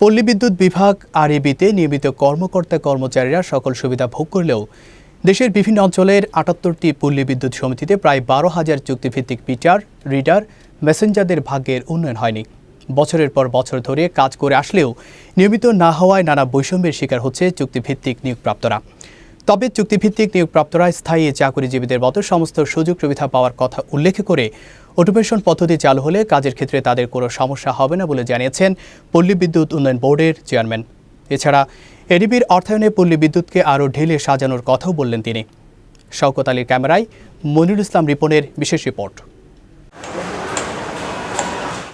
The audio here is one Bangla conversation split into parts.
পল্লী বিদ্যুৎ বিভাগ আরএবিতে নিয়মিত কর্মকর্তা কর্মচারীরা সকল সুবিধা ভোগ করলেও দেশের বিভিন্ন অঞ্চলের আটাত্তরটি পল্লী বিদ্যুৎ সমিতিতে প্রায় বারো হাজার চুক্তিভিত্তিক পিটার রিডার, মেসেঞ্জারদের ভাগ্যের উন্নয়ন হয়নি। বছরের পর বছর ধরে কাজ করে আসলেও নিয়মিত না হওয়ায় নানা বৈষম্যের শিকার হচ্ছে চুক্তিভিত্তিক নিয়োগপ্রাপ্তরা। তবে চুক্তিভিত্তিক নিয়োগপ্রাপ্তরা স্থায়ী চাকরিজীবীদের মতো সমস্ত সুযোগ সুবিধা পাওয়ার কথা উল্লেখ করে অটোমেশন পদ্ধতি চালু হলে কাজের ক্ষেত্রে তাদের কোনো সমস্যা হবে না বলে জানিয়েছেন পল্লী বিদ্যুৎ উন্নয়ন বোর্ডের চেয়ারম্যান। এছাড়া এডিবির অর্থায়নে পল্লী বিদ্যুৎকে আরও ঢেলে সাজানোর কথাও বললেন তিনি। শওকত আলীর ক্যামেরায় মনির ইসলাম রিপনের বিশেষ রিপোর্ট।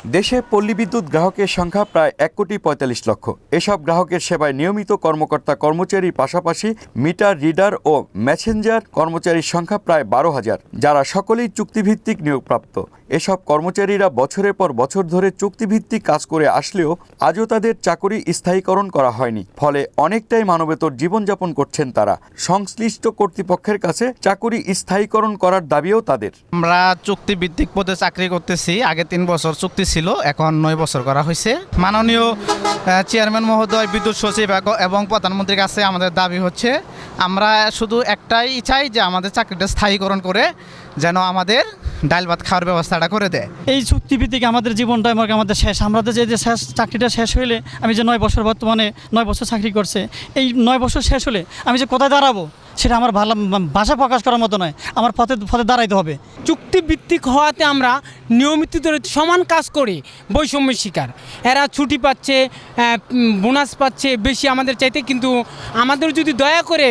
দেশে পল্লী বিদ্যুৎ গ্রাহকের সংখ্যা প্রায় এক কোটি পঁয়তাল্লিশ লক্ষ। এসব গ্রাহকের সেবায় নিয়মিত কর্মকর্তা কর্মচারীর পাশাপাশি মিটার, রিডার ও ম্যাসেঞ্জার কর্মচারীর সংখ্যা প্রায় বারো হাজার, যারা সকলেই চুক্তিভিত্তিক নিয়োগপ্রাপ্ত। এসব কর্মচারীরা বছরের পর বছর ধরে চুক্তিভিত্তিক কাজ করে আসলেও আজও তাদের চাকরি স্থায়ীকরণ করা হয়নি। ফলে অনেকটাই মানবেতর জীবনযাপন করছেন তারা। সংশ্লিষ্ট কর্তৃপক্ষের কাছে চাকরি স্থায়ীকরণ করার দাবিও তাদের। আমরা চুক্তি ভিত্তিক পদে চাকরি করতেছি। আগে তিন বছর চুক্তি ছিল, এখন নয় বছর করা হয়েছে। মাননীয় চেয়ারম্যান মহোদয়, বিদ্যুৎ সচিব এবং প্রধানমন্ত্রীর কাছে আমাদের দাবি হচ্ছে, আমরা শুধু একটাই চাই যে আমাদের চাকরিটা স্থায়ীকরণ করে যেন আমাদের ডাল ভাত খাওয়ার ব্যবস্থাটা করে দেয়। এই চুক্তিভিত্তিক আমাদের জীবনটা আমার আমাদের শেষ। আমরা যে যে শেষ চাকরিটা শেষ হইলে আমি যে নয় বছর বর্তমানে নয় বছর চাকরি করছে, এই নয় বছর শেষ হলে আমি যে কোথায় দাঁড়াবো? সেটা আমার ভালো ভাষা প্রকাশ করার মতো নয়। আমার পথে পথে দাঁড়াইতে হবে। চুক্তিভিত্তিক হওয়াতে আমরা নিয়মিত সমান কাজ করি বৈষম্যের শিকার। এরা ছুটি পাচ্ছে বোনাস পাচ্ছে বেশি আমাদের চাইতে, কিন্তু আমাদের যদি দয়া করে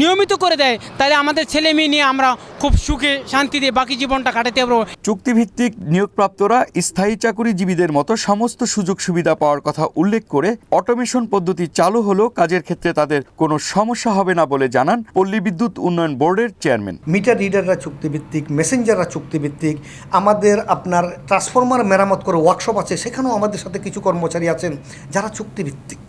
নিয়মিত করে দেয় তাহলে আমাদের ছেলে মেয়ে নিয়ে আমরা খুব সুখে শান্তিতে বাকি জীবনটা কাটাতে পারব। চুক্তিভিত্তিক নিয়োগপ্রাপ্তরা স্থায়ী চাকুরিজীবীদের মতো সমস্ত সুযোগ সুবিধা পাওয়ার কথা উল্লেখ করে অটোমেশন পদ্ধতি চালু হলেও কাজের ক্ষেত্রে তাদের কোনো সমস্যা হবে না বলে জানান পল্লী বিদ্যুৎ উন্নয়ন বোর্ডের চেয়ারম্যান। মিটার রিডাররা চুক্তিভিত্তিক মেসেঞ্জাররা চুক্তিভিত্তিক আমাদের আপনার ট্রান্সফরমার মেরামত করে ওয়ার্কশপ আছে সেখানেও আমাদের সাথে কিছু কর্মচারী আছেন যারা চুক্তিভিত্তিক।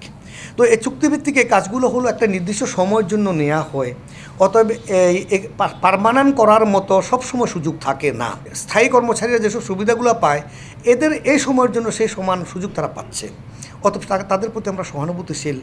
তো এই চুক্তিভিত্তিক এই কাজগুলো হলো একটা নির্দিষ্ট সময়ের জন্য নেওয়া হয়। অতএব এই পারমানেন্ট করার মতো সবসময় সুযোগ থাকে না। স্থায়ী কর্মচারীরা যেসব সুবিধাগুলো পায়, এদের এই সময়ের জন্য সেই সমান সুযোগ তারা পাচ্ছে। তা- তাদের প্রতি আমরা সহানুভূতিশীল।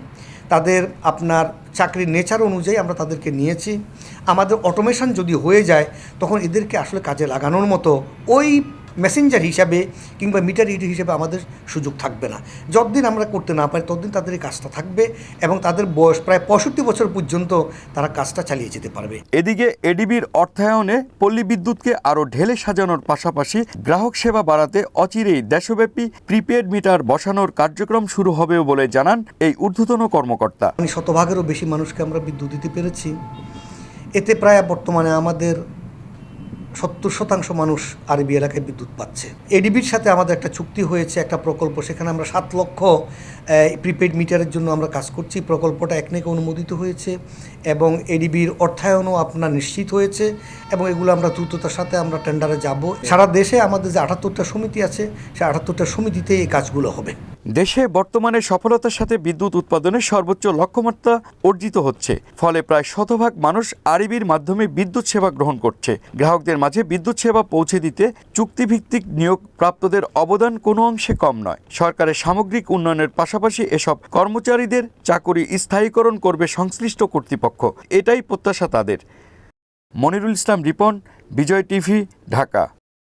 তাদের আপনার চাকরির নেচার অনুযায়ী আমরা তাদেরকে নিয়েছি। আমাদের অটোমেশন যদি হয়ে যায়, তখন এদেরকে আসলে কাজে লাগানোর মতো ওই মেসেঞ্জার হিসাবে কিংবা মিটার রিডার হিসেবে আমাদের সুযোগ থাকবে না। যতদিন আমরা করতে না পারি ততদিন তাদের এই কাজটা থাকবে এবং তাদের বয়স প্রায় পঁয়ষট্টি বছর পর্যন্ত তারা কাজটা চালিয়ে যেতে পারবে। এদিকে এডিবির অর্থায়নে পল্লী বিদ্যুৎকে আরও ঢেলে সাজানোর পাশাপাশি গ্রাহক সেবা বাড়াতে অচিরেই দেশব্যাপী প্রিপেড মিটার বসানোর কার্যক্রম শুরু হবেও বলে জানান এই ঊর্ধ্বতন কর্মকর্তা। শতভাগেরও বেশি মানুষকে আমরা বিদ্যুৎ দিতে পেরেছি। এতে প্রায় বর্তমানে আমাদের সত্তর শতাংশ মানুষ আরবি এলাকায় বিদ্যুৎ পাচ্ছে। এডিবির সাথে আমাদের একটা চুক্তি হয়েছে, একটা প্রকল্প, সেখানে আমরা সাত লক্ষ প্রিপেড মিটারের জন্য আমরা কাজ করছি। প্রকল্পটা একনেকে অনুমোদিত হয়েছে এবং এডিবির অর্থায়নও আপনার নিশ্চিত হয়েছে এবং এগুলো আমরা দ্রুততার সাথে আমরা টেন্ডারে যাব। সারা দেশে আমাদের যে আটাত্তরটা সমিতি আছে, সেই আটাত্তরটা সমিতিতে এই কাজগুলো হবে। দেশে বর্তমানে সফলতার সাথে বিদ্যুৎ উৎপাদনের সর্বোচ্চ লক্ষ্যমাত্রা অর্জিত হচ্ছে। ফলে প্রায় শতভাগ মানুষ আরবির মাধ্যমে বিদ্যুৎ সেবা গ্রহণ করছে। গ্রাহকদের মাঝে বিদ্যুৎ সেবা পৌঁছে দিতে চুক্তিভিত্তিক নিয়োগ প্রাপ্তদের অবদান কোনো অংশে কম নয়। সরকারের সামগ্রিক উন্নয়নের পাশাপাশি এসব কর্মচারীদের চাকরি স্থায়ীকরণ করবে সংশ্লিষ্ট কর্তৃপক্ষ। এটাই প্রত্যাশা তাদের। মনিরুল ইসলাম রিপন, বিজয় টিভি, ঢাকা।